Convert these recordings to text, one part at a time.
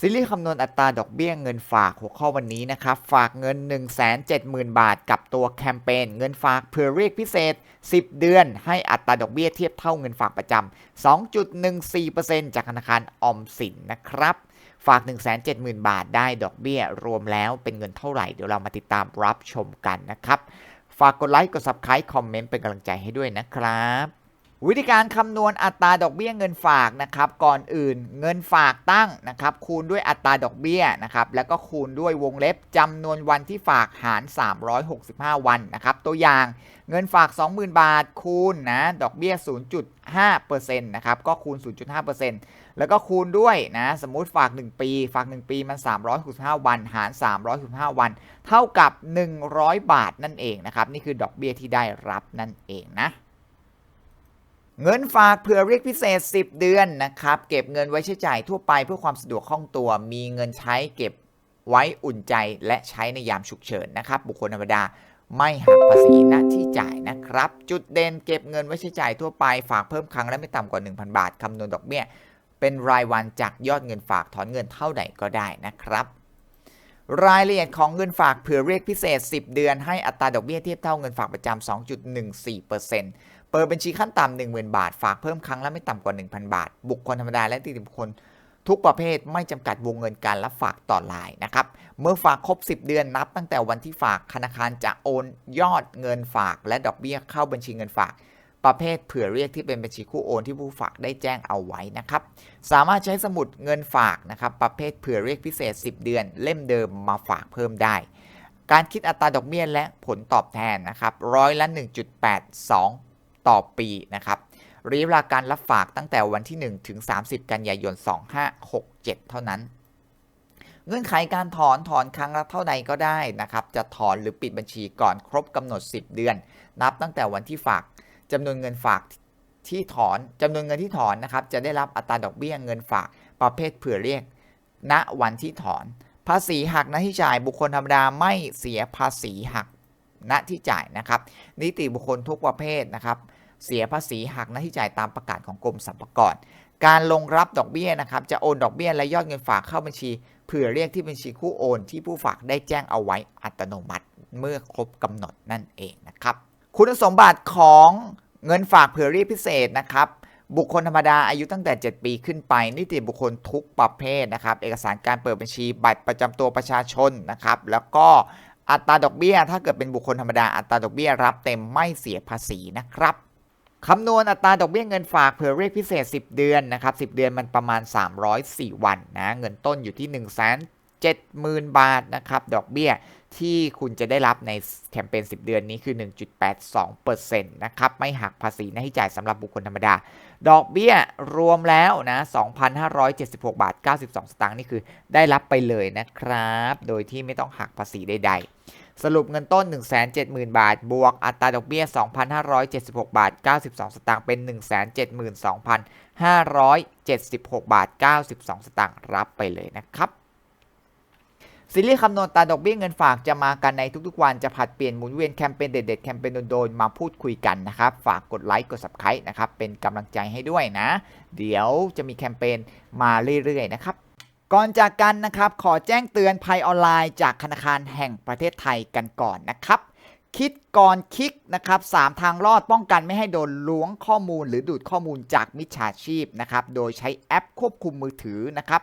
ซีรีส์คำนวณอัตราดอกเบี้ยเงินฝากหัวข้อวันนี้นะครับ ฝากเงิน 170,000 บาท กับตัวแคมเปญเงินฝากเพื่อเรียกพิเศษ 10 เดือน ให้อัตราดอกเบี้ยเทียบเท่าเงินฝากประจำ 2.14%จากธนาคารออมสินนะครับ ฝาก 170,000 บาทได้ดอกเบี้ยรวมแล้วเป็นเงินเท่าไหร่ เดี๋ยวเรามาติดตามรับชมกันนะครับ ฝากกดไลค์กด Subscribe คอมเมนต์เป็นกำลังใจให้ด้วยนะครับ วิธีการคำนวณอัตราดอกเบี้ยเงินฝากนะครับก่อนอื่นเงินฝากตั้งนะครับคูณด้วยอัตราดอกเบี้ยนะครับแล้วก็คูณด้วยวงเล็บจำนวนวันที่ฝากหาร 365 วันนะครับตัวอย่างเงินฝาก 20,000 บาทคูณนะดอกเบี้ย 0.5%นะครับก็คูณ 0.5%แล้วก็คูณด้วยนะสมมุติฝาก 1 ปี ฝาก 1 ปีมัน 365 วัน หาร 365 วัน เท่ากับ 100 บาทนั่นเองนะครับนี่คือดอกเบี้ยที่ได้รับนั่นเองนะ เงินฝากเผื่อเรียกพิเศษ 10 เดือนนะครับ เก็บเงินไว้ใช้จ่ายทั่วไปเพื่อความสะดวกคล่องตัว มีเงินใช้เก็บไว้อุ่นใจและใช้ในยามฉุกเฉินนะครับ บุคคลธรรมดาไม่หักภาษีหน้าที่จ่ายนะครับ จุดเด่นเก็บเงินไว้ใช้จ่ายทั่วไป ฝากเพิ่มครั้งและไม่ต่ำกว่า 1,000 บาทคำนวณดอกเบี้ย เป็นรายวันจากยอดเงินฝากถอนเงินเท่าใดก็ได้นะครับ รายละเอียดของเงินฝากเผื่อเรียกพิเศษ 10 เดือนให้อัตราดอกเบี้ยเทียบเท่าเงินฝากประจำ2.14%เเปิดบัญชีขั้นต่ำ10,000บาท ฝากเพิ่มครั้งละไม่ต่ำกว่า 1,000 บาท บุคคลธรรมดาและนิติบุคคลทุกประเภทไม่จำกัดวงเงินการรับฝากต่อรายนะครับ เมื่อฝากครบ 10 เดือนนับ ตั้งแต่วันที่ฝากธนาคารจะโอนยอดเงินฝาก และดอกเบี้ยเข้าบัญชีเงินฝาก ประเภทเผื่อเรียกที่เป็นบัญชีคู่โอนที่ผู้ฝากได้แจ้งเอาไว้นะครับ สามารถใช้สมุดเงินฝากนะครับ ประเภทเผื่อเรียกพิเศษ 10 เดือน เล่มเดิมมาฝากเพิ่มได้ การคิดอัตราดอกเบี้ยและผลตอบแทนนะครับร้อยละ1.82 ต่อปีนะครับระยะเวลาการรับฝากตั้งแต่วันที่ 1 ถึง 30 กันยายน 2567 เท่านั้น เงื่อนไขการถอนถอนครั้งละเท่าใดก็ได้นะครับ จะถอนหรือปิดบัญชีก่อนครบกำหนด 10 เดือน นับตั้งแต่วันที่ฝากจำนวนเงินฝากที่ถอนจำนวนเงินที่ถอนนะครับ จะได้รับอัตราดอกเบี้ยเงินฝากประเภทเผื่อเรียก ณวันที่ถอน ภาษีหักหน้าที่จ่ายบุคคลธรรมดาไม่เสียภาษีหัก ณที่จ่ายนะครับ นิติบุคคลทุกประเภทนะครับ เสียภาษีหักหน้าที่จ่ายตามประกาศของกรมสรรพากรการลงรับดอกเบี้ยนะครับ จะโอนดอกเบี้ยและยอดเงินฝากเข้าบัญชี เผื่อเรียกที่บัญชีคู่โอนที่ผู้ฝากได้แจ้งเอาไว้อัตโนมัติเมื่อครบกำหนดนั่นเองนะครับ คุณสมบัติของเงินฝากเผื่อเรียกพิเศษนะครับบุคคลธรรมดาอายุตั้งแต่ 7 ปีขึ้นไป นิติบุคคลทุกประเภทนะครับ เอกสารการเปิดบัญชีบัตรประจำตัวประชาชนนะครับ แล้วก็ อัตราดอกเบี้ย ถ้าเกิดเป็นบุคคลธรรมดาอัตราดอกเบี้ยรับเต็มไม่เสียภาษีนะครับคำนวณอัตราดอกเบี้ยเงินฝากเผื่อเรียกพิเศษ 10 เดือนนะครับ10 เดือนมันประมาณ 304 วันนะเงินต้นอยู่ที่ 1 7 0 0 0 0 บาทนะครับดอกเบี้ย ที่คุณจะได้รับในแคมเปญ 10 เดือนนี้คือ 1.82%นะครับ ไม่หักภาษีหน้าที่จ่ายสำหรับบุคคลธรรมดา ดอกเบี้ยรวมแล้วนะ 2,576 บาท 92 สตางค์นี่คือได้รับไปเลยนะครับ โดยที่ไม่ต้องหักภาษีใด ๆ สรุปเงินต้น 170,000 บาท บวกอัตราดอกเบี้ย 2,576 บาท 92 สตางค์เป็น 172,576 บาท 92 สตางค์รับไปเลยนะครับ ซีรีส์คำนวณตาดอกเบี้ยเงินฝากจะมากันในทุกๆวันจะผัดเปลี่ยนหมุนเวียนแคมเปญเด็ดๆแคมเปญโดนๆมาพูดคุยกันนะครับ ฝากกดไลค์กด subscribe นะครับเป็นกำลังใจให้ด้วยนะ เดี๋ยวจะมีแคมเปญมาเรื่อยๆนะครับก่อนจากกันนะครับขอแจ้งเตือนภัยออนไลน์จากธนาคารแห่งประเทศไทยกันก่อนนะครับคิดก่อนคลิกนะครับ3ทางรอดป้องกันไม่ให้โดนล้วงข้อมูล หรือดูดข้อมูลจากมิจฉาชีพนะครับ โดยใช้แอปควบคุมมือถือนะครับ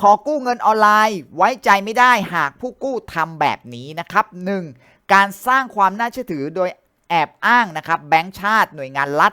ขอกู้เงินออนไลน์ไว้ใจไม่ได้หากผู้กู้ทำแบบนี้นะครับ 1. การสร้างความน่าเชื่อถือโดยแอบอ้างนะครับแบงก์ชาติหน่วยงานรัฐ